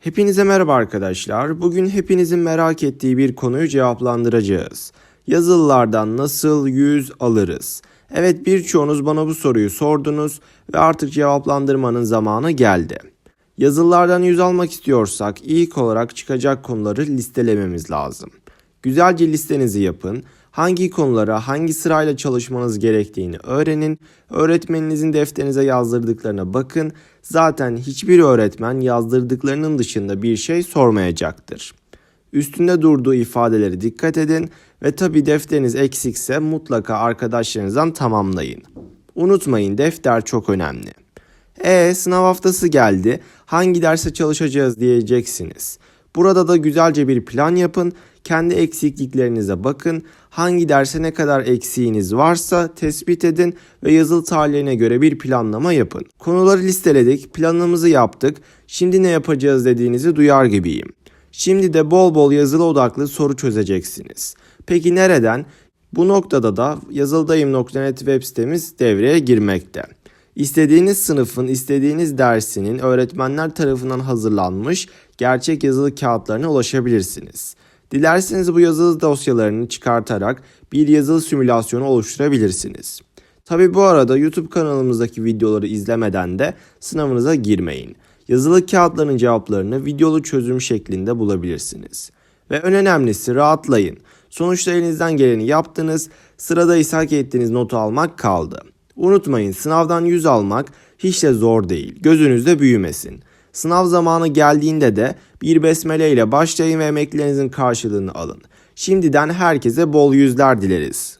Hepinize merhaba arkadaşlar. Bugün hepinizin merak ettiği bir konuyu cevaplandıracağız. Yazılılardan nasıl 100 alırız? Evet birçoğunuz bana bu soruyu sordunuz ve artık cevaplandırmanın zamanı geldi. Yazılılardan 100 almak istiyorsak ilk olarak çıkacak konuları listelememiz lazım. Güzelce listenizi yapın. Hangi konulara hangi sırayla çalışmanız gerektiğini öğrenin. Öğretmeninizin defterinize yazdırdıklarına bakın. Zaten hiçbir öğretmen yazdırdıklarının dışında bir şey sormayacaktır. Üstünde durduğu ifadeleri dikkat edin ve tabi defteriniz eksikse mutlaka arkadaşlarınızdan tamamlayın. Unutmayın defter çok önemli. E sınav haftası geldi. Hangi derse çalışacağız diyeceksiniz. Burada da güzelce bir plan yapın. Kendi eksikliklerinize bakın. Hangi derse ne kadar eksiğiniz varsa tespit edin ve yazılı tarihlerine göre bir planlama yapın. Konuları listeledik, planımızı yaptık. Şimdi ne yapacağız dediğinizi duyar gibiyim. Şimdi de bol bol yazılı odaklı soru çözeceksiniz. Peki nereden? Bu noktada da yazıldayım.net web sitemiz devreye girmekte. İstediğiniz sınıfın, istediğiniz dersinin öğretmenler tarafından hazırlanmış gerçek yazılı kağıtlarına ulaşabilirsiniz. Dilerseniz bu yazılı dosyalarını çıkartarak bir yazılı simülasyonu oluşturabilirsiniz. Tabi bu arada YouTube kanalımızdaki videoları izlemeden de sınavınıza girmeyin. Yazılı kağıtların cevaplarını videolu çözüm şeklinde bulabilirsiniz. Ve en önemlisi rahatlayın. Sonuçta elinizden geleni yaptınız, sırada ise ettiğiniz notu almak kaldı. Unutmayın sınavdan 100 almak hiç de zor değil. Gözünüzde büyümesin. Sınav zamanı geldiğinde de bir besmele ile başlayın ve emeklerinizin karşılığını alın. Şimdiden herkese bol yüzler dileriz.